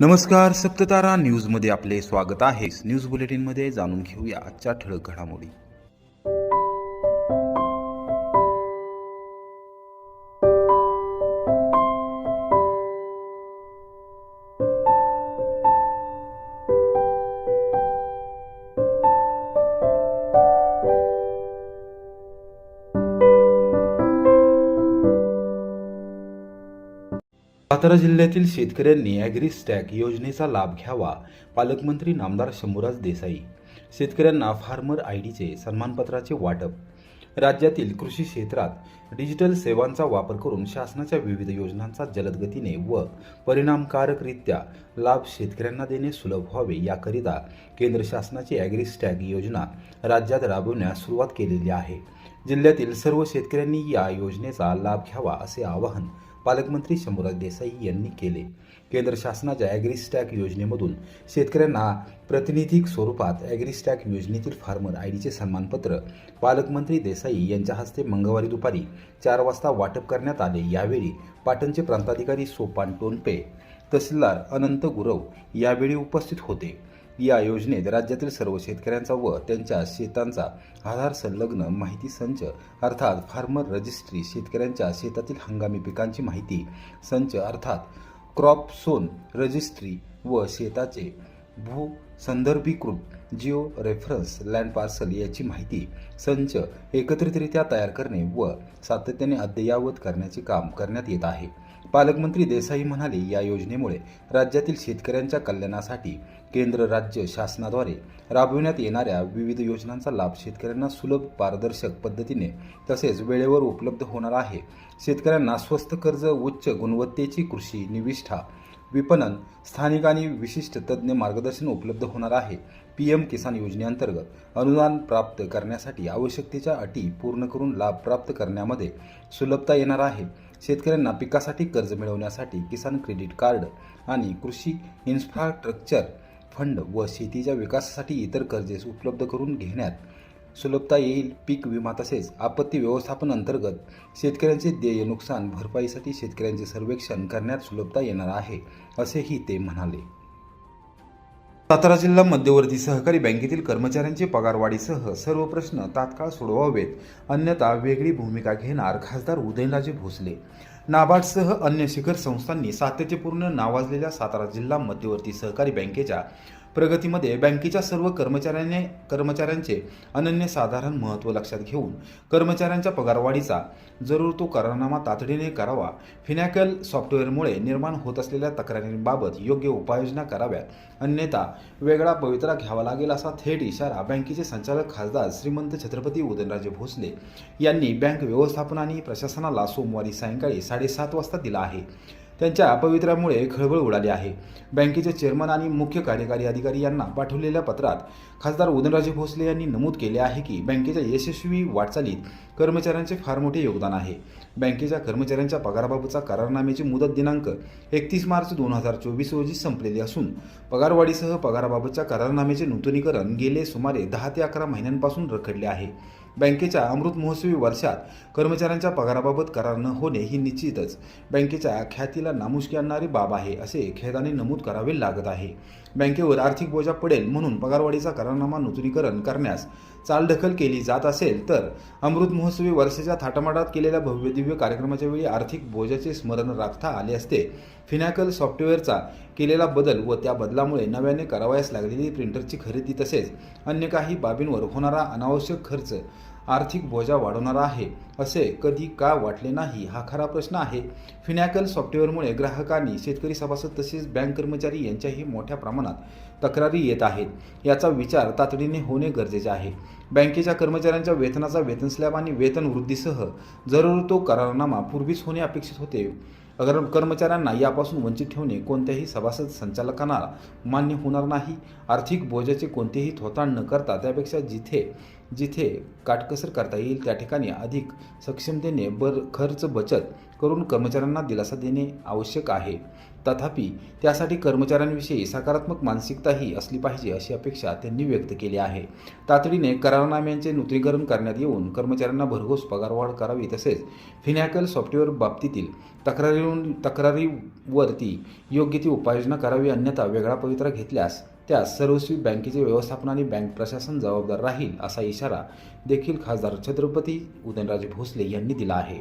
नमस्कार सप्ततारा न्यूजमध्ये आपले स्वागत आहे. न्यूज बुलेटिनमध्ये जाणून घेऊया आजच्या ठळक घडामोडी. सातारा जिल्ह्यातील शेतकऱ्यांनी ॲग्री स्टॅक योजनेचा लाभ घ्यावा पालकमंत्री नामदार शंभूराज देसाई. शेतकऱ्यांना फार्मर आय डीचे सन्मानपत्राचे वाटप. राज्यातील कृषी क्षेत्रात डिजिटल सेवांचा वापर करून शासनाच्या विविध योजनांचा जलदगतीने व परिणामकारकरित्या लाभ शेतकऱ्यांना देणे सुलभ व्हावे याकरिता केंद्र शासनाची ॲग्री स्टॅग योजना राज्यात राबवण्यास सुरुवात केलेली आहे. जिल्ह्यातील सर्व शेतकऱ्यांनी या योजनेचा लाभ घ्यावा असे आवाहन पालकमंत्री शंभूराज देसाई यांनी केले. केंद्र शासनाच्या ॲग्रीस्टॅक योजनेमधून शेतकऱ्यांना प्रतिनिधिक स्वरूपात ॲग्रीस्टॅक योजनेतील फार्मर आय डीचे सन्मानपत्र पालकमंत्री देसाई यांच्या हस्ते मंगळवारी दुपारी चार वाजता वाटप करण्यात आले. यावेळी पाटणचे प्रांताधिकारी सोपान टोनपे तहसीलदार अनंत गुरव यावेळी उपस्थित होते. या योजनेत राज्यातील सर्व शेतकऱ्यांचा व त्यांच्या शेतांचा आधार संलग्न माहिती संच अर्थात फार्मर रजिस्ट्री शेतकऱ्यांच्या शेतातील हंगामी पिकांची माहिती संच अर्थात क्रॉप सोन रजिस्ट्री व शेताचे भू संदर्भीकृत जिओ रेफरन्स लँड पार्सल याची माहिती संच एकत्रितरित्या तयार करणे व सातत्याने अद्ययावत करण्याचे काम करण्यात येत आहे. पालकमंत्री देसाई म्हणाले या योजनेमुळे राज्यातील शेतकऱ्यांच्या कल्याणासाठी केंद्र राज्य शासनाद्वारे राबविण्यात येणाऱ्या विविध योजनांचा लाभ शेतकऱ्यांना सुलभ पारदर्शक पद्धतीने तसेच वेळेवर उपलब्ध होणार आहे. शेतकऱ्यांना स्वस्त कर्ज उच्च गुणवत्तेची कृषी निविष्ठा विपणन स्थानिक आणि विशिष्ट तज्ज्ञ मार्गदर्शन उपलब्ध होणार आहे. पी एम किसान योजनेअंतर्गत अनुदान प्राप्त करण्यासाठी आवश्यकतेच्या अटी पूर्ण करून लाभ प्राप्त करण्यामध्ये सुलभता येणार आहे. शेतकऱ्यांना पिकासाठी कर्ज मिळवण्यासाठी किसान क्रेडिट कार्ड आणि कृषी इन्फ्रास्ट्रक्चर फंड व शेतीच्या विकासासाठी इतर कर्जे उपलब्ध करून घेण्यात सुलभता येईल. पीक विमा तसेच आपत्ती व्यवस्थापन अंतर्गत शेतकऱ्यांचे देय नुकसान भरपाईसाठी शेतकऱ्यांचे सर्वेक्षण करण्यात सुलभता येणार आहे असेही ते म्हणाले. सातारा जिल्हा मध्यवर्ती सहकारी बँकेतील कर्मचाऱ्यांचे पगारवाढीसह सर्व प्रश्न तात्काळ सोडवावेत. अन्यथा वेगळी भूमिका घेणार खासदार उदयनराजे भोसले. नाबार्डसह अन्य शिखर संस्थांनी सातत्यपूर्ण नावाजलेल्या सातारा जिल्हा मध्यवर्ती सहकारी बँकेच्या प्रगतीमध्ये बँकेच्या सर्व कर्मचाऱ्यांनी कर्मचाऱ्यांचे अनन्यसाधारण महत्त्व लक्षात घेऊन कर्मचाऱ्यांच्या पगारवाढीचा जरूर तो करारनामा तातडीने करावा. फिनॅकल सॉफ्टवेअरमुळे निर्माण होत असलेल्या तक्रारींबाबत योग्य उपाययोजना कराव्यात. अन्यथा वेगळा पवित्रा घ्यावा लागेल असा थेट इशारा बँकेचे संचालक खासदार श्रीमंत छत्रपती उदयनराजे भोसले यांनी बँक व्यवस्थापन आणि प्रशासनाला सोमवारी सायंकाळी साडेसात वाजता दिला आहे. त्यांच्या अपवित्रामुळे खळबळ उडाली आहे. बँकेचे चेअरमन आणि मुख्य कार्यकारी अधिकारी यांना पाठवलेल्या पत्रात खासदार उदयनराजे भोसले यांनी नमूद केले आहे की बँकेच्या यशस्वी वाटचालीत कर्मचाऱ्यांचे फार मोठे योगदान आहे. बँकेच्या कर्मचाऱ्यांच्या पगाराबाबतचा करारनाम्याची मुदत दिनांक एकतीस मार्च दोन हजार चोवीस रोजी संपलेली असून पगारवाढीसह पगाराबाबतच्या करारनाम्याचे नूतनीकरण गेले सुमारे दहा ते अकरा महिन्यांपासून रखडले आहे. बँकेच्या अमृत महोत्सवी वर्षात कर्मचाऱ्यांच्या पगाराबाबत करार न होणे ही निश्चितच बँकेच्या ख्यातीला नामुष्की आणणारी बाब आहे असे खेदाने नमूद करावे लागत आहे. बँकेवर आर्थिक बोजा पडेल म्हणून पगारवाढीचा करारनामा नूतनीकरण करण्यास चालढकल केली जात असेल तर अमृत महोत्सवी वर्षाच्या थाटामाटात केलेल्या भव्य दिव्य कार्यक्रमाच्या वेळी आर्थिक बोजाचे स्मरण राखता आले असते. फिनॅकल सॉफ्टवेअरचा केलेला बदल व त्या बदलामुळे नव्याने करावयास लागलेली प्रिंटरची खरेदी तसेच अन्य काही बाबींवर होणारा अनावश्यक खर्च आर्थिक बोजा वाढवणारा आहे असे कधी का वाटले नाही हा खरा प्रश्न आहे. फिनॅकल सॉफ्टवेअरमुळे ग्राहकांनी शेतकरी सभासद तसेच बँक कर्मचारी यांच्याही मोठ्या प्रमाणात तक्रारी येत आहेत. याचा विचार तातडीने होणे गरजेचे आहे. बँकेच्या कर्मचाऱ्यांच्या वेतनाचा वेतन स्लॅब आणि वेतन वृद्धीसह जरूर तो करारनामा पूर्वीच होणे अपेक्षित होते. अगर कर्मचाऱ्यांना यापासून वंचित ठेवणे कोणत्याही सभासद संचालकांना मान्य होणार नाही आर्थिक बोजाचे कोणतेही थोतांड न करता त्यापेक्षा जिथे जिथे काटकसर करता येईल त्या ठिकाणी अधिक सक्षमतेने बर खर्च बचत करून कर्मचाऱ्यांना दिलासा देणे आवश्यक आहे. तथापि त्यासाठी कर्मचाऱ्यांविषयी सकारात्मक मानसिकताही असली पाहिजे अशी अपेक्षा त्यांनी व्यक्त केली आहे. तातडीने करारनाम्यांचे नूतनीकरण करण्यात येऊन कर्मचाऱ्यांना भरघोस पगारवाढ करावी तसेच फिनॅकल सॉफ्टवेअर बाबतीतील तक्रारी तक्रारीवरती योग्य ती उपाययोजना करावी अन्यथा वेगळा पवित्रा घेतल्यास त्यास सर्वस्वी बँकेचे व्यवस्थापन आणि बँक प्रशासन जबाबदार राहील असा इशारा देखील खासदार छत्रपती उदयनराजे भोसले यांनी दिला आहे.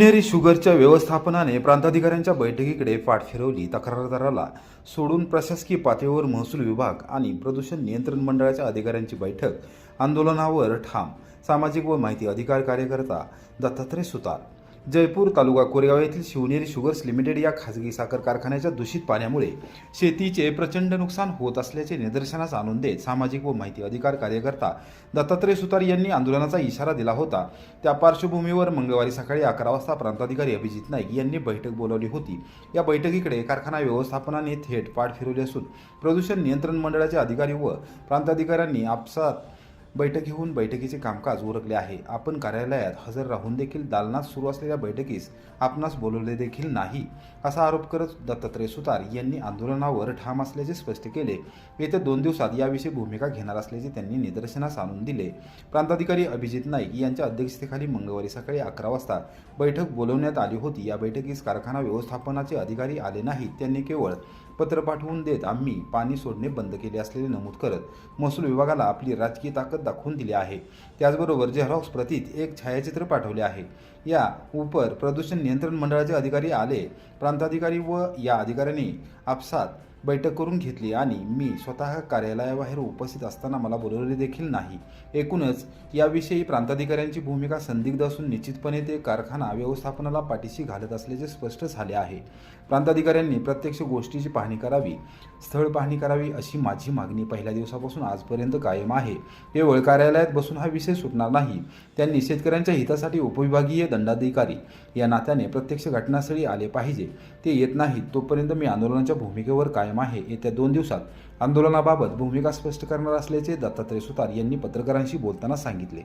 गुन्हेरी शुगरच्या व्यवस्थापनाने प्रांताधिकाऱ्यांच्या बैठकीकडे पाठ फिरवली. तक्रारदाराला सोडून प्रशासकीय पातळीवर महसूल विभाग आणि प्रदूषण नियंत्रण मंडळाच्या अधिकाऱ्यांची बैठक आंदोलनावर ठाम सामाजिक व माहिती अधिकार कार्यकर्ता दत्तात्रय सुतार जयपूर तालुका कोरेगाव येथील शिवनेरी शुगर्स लिमिटेड या खाजगी साखर कारखान्याच्या दूषित पाण्यामुळे शेतीचे प्रचंड नुकसान होत असल्याचे निदर्शनास आणून देत सामाजिक व माहिती अधिकार कार्यकर्ता दत्तात्रय सुतार यांनी आंदोलनाचा इशारा दिला होता. त्या पार्श्वभूमीवर मंगळवारी सकाळी अकरा वाजता प्रांताधिकारी अभिजित नाईक यांनी बैठक बोलावली होती. या बैठकीकडे कारखाना व्यवस्थापनाने थेट पाठ फिरवली असून प्रदूषण नियंत्रण मंडळाचे अधिकारी व प्रांताधिकाऱ्यांनी आपसात बैठक घेऊन बैठकीचे कामकाज उरकले आहे. आपण कार्यालयात हजर राहून देखील दालनात सुरू असलेल्या बैठकीस आपणास बोलवले देखील नाही असा आरोप करत दत्तात्रय सुतार यांनी आंदोलनावर ठाम असल्याचे स्पष्ट केले. येत्या दोन दिवसात याविषयी भूमिका घेणार असल्याचे त्यांनी निदर्शनास आणून दिले. प्रांताधिकारी अभिजित नाईक यांच्या अध्यक्षतेखाली मंगळवारी सकाळी अकरा वाजता बैठक बोलवण्यात आली होती. या बैठकीस कारखाना व्यवस्थापनाचे अधिकारी आले नाहीत त्यांनी केवळ पत्र पाठवून देत आम्ही पाणी सोडणे बंद केले असलेले नमूद करत महसूल विभागाला आपली राजकीय ताकद दाखवून दिली आहे. त्याचबरोबर झेरॉक्स प्रतीत एक छायाचित्र पाठवले आहे. या उपर प्रदूषण नियंत्रण मंडळाचे अधिकारी आले. प्रांताधिकारी व या अधिकाऱ्यांनी आपसात बैठक करून घेतली आणि मी स्वतः कार्यालयाबाहेर उपस्थित असताना मला बोलवले देखील नाही. एकूणच याविषयी प्रांताधिकाऱ्यांची भूमिका संदिग्ध असून निश्चितपणे ते कारखाना व्यवस्थापनाला पाठीशी घालत असल्याचे स्पष्ट झाले आहे. प्रांताधिकाऱ्यांनी प्रत्यक्ष गोष्टीची पाहणी करावी स्थळ पाहणी करावी अशी माझी मागणी पहिल्या दिवसापासून आजपर्यंत कायम आहे. केवळ कार्यालयात बसून हा विषय सुटणार नाही. त्यांनी शेतकऱ्यांच्या हितासाठी उपविभागीय दंडाधिकारी या नात्याने प्रत्यक्ष घटनास्थळी आले पाहिजे. ते येत नाहीत तोपर्यंत मी आंदोलनाच्या भूमिकेवर कायम आहे. येत्या दोन दिवसात आंदोलनाबाबत भूमिका स्पष्ट करणार असल्याचे दत्तात्रय सुतार यांनी पत्रकारांशी बोलताना सांगितले.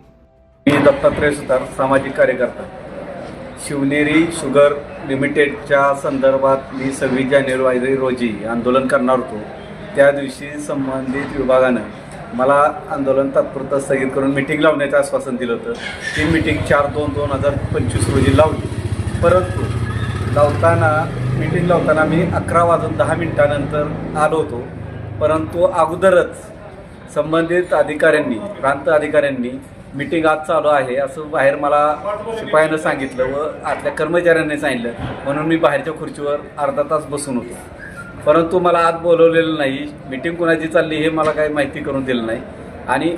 मी दत्तात्रय सुतार सामाजिक कार्यकर्ता. शिवनेरी शुगर लिमिटेडच्या संदर्भात मी सव्वीस जानेवारी रोजी आंदोलन करणार होतो. त्या दिवशी संबंधित विभागानं मला आंदोलन तात्पुरतं स्थगित करून मिटिंग लावण्याचं आश्वासन दिलं होतं. ती मिटिंग चार दोन दोन हजार पंचवीस रोजी लावली. परंतु लावताना मिटिंग लावताना मी अकरा वाजून दहा मिनिटानंतर आलो होतो. परंतु अगोदरच संबंधित अधिकाऱ्यांनी प्रांत अधिकाऱ्यांनी मिटिंग आज चालू आहे. असं बाहेर मला शिपायानं सांगितलं व आतल्या कर्मचाऱ्यांनी सांगितलं. म्हणून मी बाहेरच्या खुर्चीवर अर्धा तास बसून होतो. परंतु मला आत बोलवलेलं नाही. मिटिंग कुणाची चालली हे मला काही माहिती करून दिलं नाही. आणि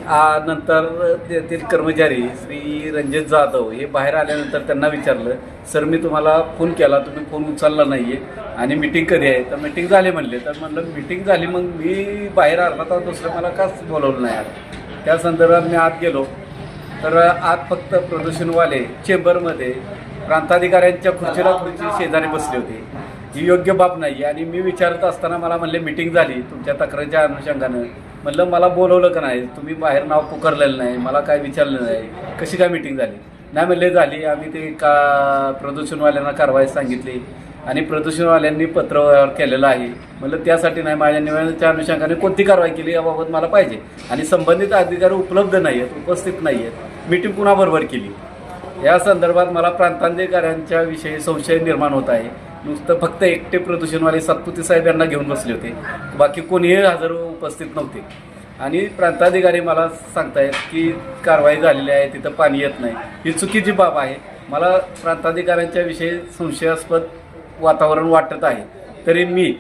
नंतर तेथील कर्मचारी श्री रणजित जाधव हे बाहेर आल्यानंतर त्यांना विचारलं सर मी तुम्हाला फोन केला. तुम्ही फोन उचलला नाही आहे आणि मिटिंग कधी आहे? तर मिटिंग झाली म्हणले. तर म्हणलं मिटिंग झाली. मग मी बाहेर अर्धा तास दुसरं मला काच बोलवलं नाही आलं त्या संदर्भात मी आत गेलो. तर आज फक्त प्रदूषणवाले चेंबरमध्ये प्रांताधिकाऱ्यांच्या खुर्चीला खुर्ची शेजारी बसले होते. ही योग्य बाब नाही आणि मी विचारत असताना मला म्हणले मिटिंग झाली तुमच्या तक्रारीच्या अनुषंगानं. म्हणलं मला बोलवलं का नाही? तुम्ही बाहेर नाव पुकारलेलं नाही मला काय विचारलं नाही? कशी काय मिटिंग झाली? नाही म्हणले झाली. आम्ही ते का प्रदूषणवाल्यांना कारवाई सांगितली आणि प्रदूषणवाल्यांनी पत्रव्यवहार केलेला आहे. म्हणलं त्यासाठी नाही माझ्या निवेदनाच्या अनुषंगाने कोणती कारवाई केली याबाबत मला पाहिजे. आणि संबंधित अधिकारी उपलब्ध नाही आहेत उपस्थित नाही आहेत मिटिंग कुणाबरोबर केली. या संदर्भात मला प्रांताधिकाऱ्यांच्या विषयी संशय निर्माण होत आहे. नुसतं फक्त एकटे प्रदूषणवाले सातपुते साहेब यांना घेऊन बसले होते. बाकी कोणीही हजर उपस्थित नव्हते. आणि प्रांताधिकारी मला सांगतायत की कारवाई झालेली आहे तिथं पाणी येत नाही. ही चुकीची बाब आहे. मला प्रांताधिकाऱ्यांच्या विषयी संशयास्पद वातावरण वाटत आहे. तरी मी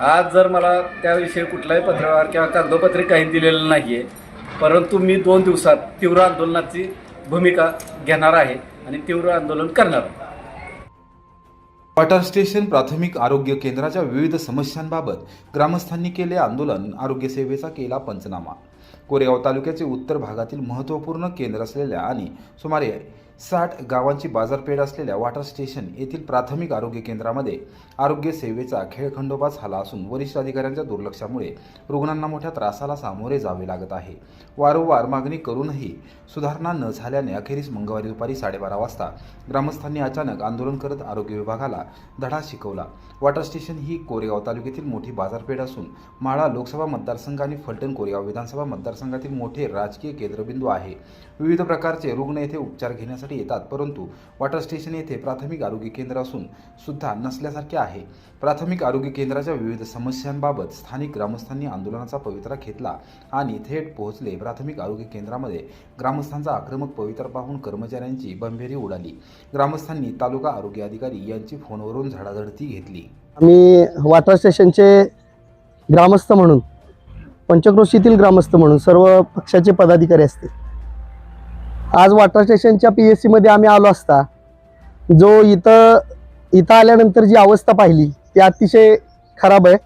आज जर मला त्याविषयी कुठलाही पत्रव्यवहार किंवा कागदोपत्री काही दिलेलं नाही आहे परंतु मी दोन दिवसात तीव्र आंदोलनाची भूमिका घेणार आहे आणि तीव्र आंदोलन करणार आहे. वॉटर स्टेशन प्राथमिक आरोग्य केंद्राच्या विविध समस्यांबाबत ग्रामस्थांनी केले आंदोलन आरोग्य सेवेचा केला पंचनामा. कोरेगाव तालुक्याचे उत्तर भागातील महत्त्वपूर्ण केंद्र असलेल्या आणि सुमारे साठ गावांची बाजारपेठ असलेल्या वॉटर स्टेशन येथील प्राथमिक आरोग्य केंद्रामध्ये आरोग्य सेवेचा खेळखंडोबा झाला असून वरिष्ठ अधिकाऱ्यांच्या दुर्लक्षामुळे रुग्णांना मोठ्या त्रासाला सामोरे जावे लागत आहे. वारंवार मागणी करूनही सुधारणा न झाल्याने अखेरीस मंगळवारी दुपारी साडेबारा वाजता ग्रामस्थांनी अचानक आंदोलन करत आरोग्य विभागाला धडा शिकवला. वॉटर स्टेशन ही कोरेगाव तालुक्यातील मोठी बाजारपेठ असून माळा लोकसभा मतदारसंघ आणि फलटण कोरेगाव विधानसभा मतदारसंघातील मोठे राजकीय केंद्रबिंदू आहे. विविध प्रकारचे रुग्ण येथे उपचार घेण्यासाठी येतात परंतु वॉटर स्टेशन येथे प्राथमिक आरोग्य केंद्र असून सुद्धा नसल्यासारखे आहे. प्राथमिक आरोग्य केंद्राच्या विविध समस्यांबाबत स्थानिक ग्रामस्थांनी आंदोलनाचा पवित्रा घेतला आणि थेट पोहोचले. प्राथमिक आरोग्य केंद्रामध्ये ग्रामस्थांचा आक्रमक पवित्रा पाहून कर्मचाऱ्यांची बंभेरी उडाली. ग्रामस्थांनी तालुका आरोग्य अधिकारी यांची फोनवरून झडाझडती घेतली. आम्ही वॉटर स्टेशनचे ग्रामस्थ म्हणून पंचक्रोशीतील ग्रामस्थ म्हणून सर्व पक्षाचे पदाधिकारी असतील. आज वॉटर स्टेशनच्या पी एस सीमध्ये आम्ही आलो असता. जो इथं इथं आल्यानंतर जी अवस्था पाहिली ती अतिशय खराब आहे.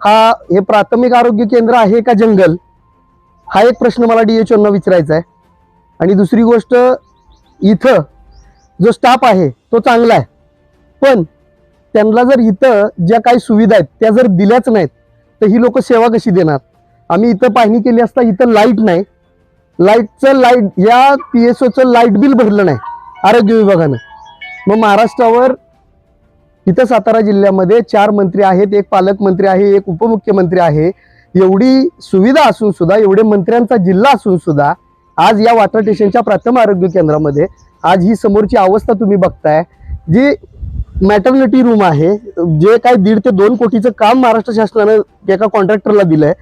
हा हे प्राथमिक आरोग्य केंद्र आहे का जंगल? हा एक प्रश्न मला डी एच ओंना विचारायचा आहे. आणि दुसरी गोष्ट इथं जो स्टाफ आहे तो चांगला आहे. पण त्यांना जर इथं ज्या काही सुविधा आहेत त्या जर दिल्याच नाहीत तर ही लोक सेवा कशी देणार? आम्ही इथं पाहणी केली असता इथं लाइट नाही. लाईटचं लाइट या पी एस ओचं लाइट बिल भरलं नाही आरोग्य विभागानं. मग महाराष्ट्रावर इथं सातारा जिल्ह्यामध्ये चार मंत्री आहेत एक पालकमंत्री आहे एक उपमुख्यमंत्री आहे. एवढी सुविधा असून सुद्धा एवढे मंत्र्यांचा जिल्हा असून सुद्धा आज या वॉटर स्टेशनच्या प्राथमिक आरोग्य केंद्रामध्ये आज ही समोरची अवस्था तुम्ही बघताय. जी मॅटर्निटी रूम आहे जे काय दीड ते दोन कोटीचं काम महाराष्ट्र शासनानं एका कॉन्ट्रॅक्टरला दिलंय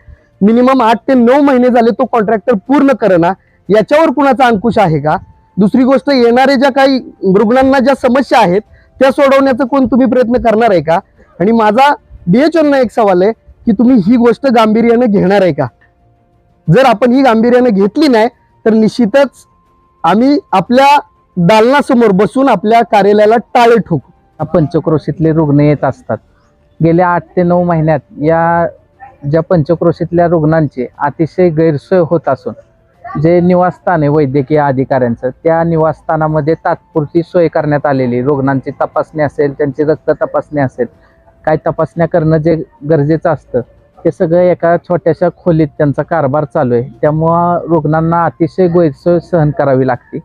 मिनिमम आठ ते नऊ महिने झाले तो कॉन्ट्रॅक्टर पूर्ण करणा याच्यावर कुणाचा अंकुश आहे का? दुसरी गोष्ट येणारे ज्या काही रुग्णांना ज्या समस्या आहेत त्या सोडवण्याचा कोण तुम्ही प्रयत्न करणार आहे का? आणि माझा डीएचओना एक सवाल आहे की तुम्ही ही गोष्ट गांभीर्याने घेणार आहे का? जर आपण ही गांभीर्याने घेतली नाही तर निश्चितच आम्ही आपल्या दालनासमोर बसून आपल्या कार्यालयाला टाळे ठोकू. पंचक्रोशीतले रुग्ण येत असतात. गेल्या आठ ते नऊ महिन्यात या ज्या पंचक्रोशीतल्या रुग्णांची अतिशय गैरसोय होत असून जे निवासस्थान आहे वैद्यकीय अधिकाऱ्यांचं त्या निवासस्थानामध्ये तात्पुरती सोय करण्यात आलेली. रुग्णांची तपासणी असेल त्यांची रक्त तपासणी असेल काय तपासण्या करणं जे गरजेचं असतं ते सगळं एका छोट्याशा खोलीत त्यांचा कारभार चालू आहे. त्यामुळं रुग्णांना अतिशय गैरसोय सहन करावी लागते.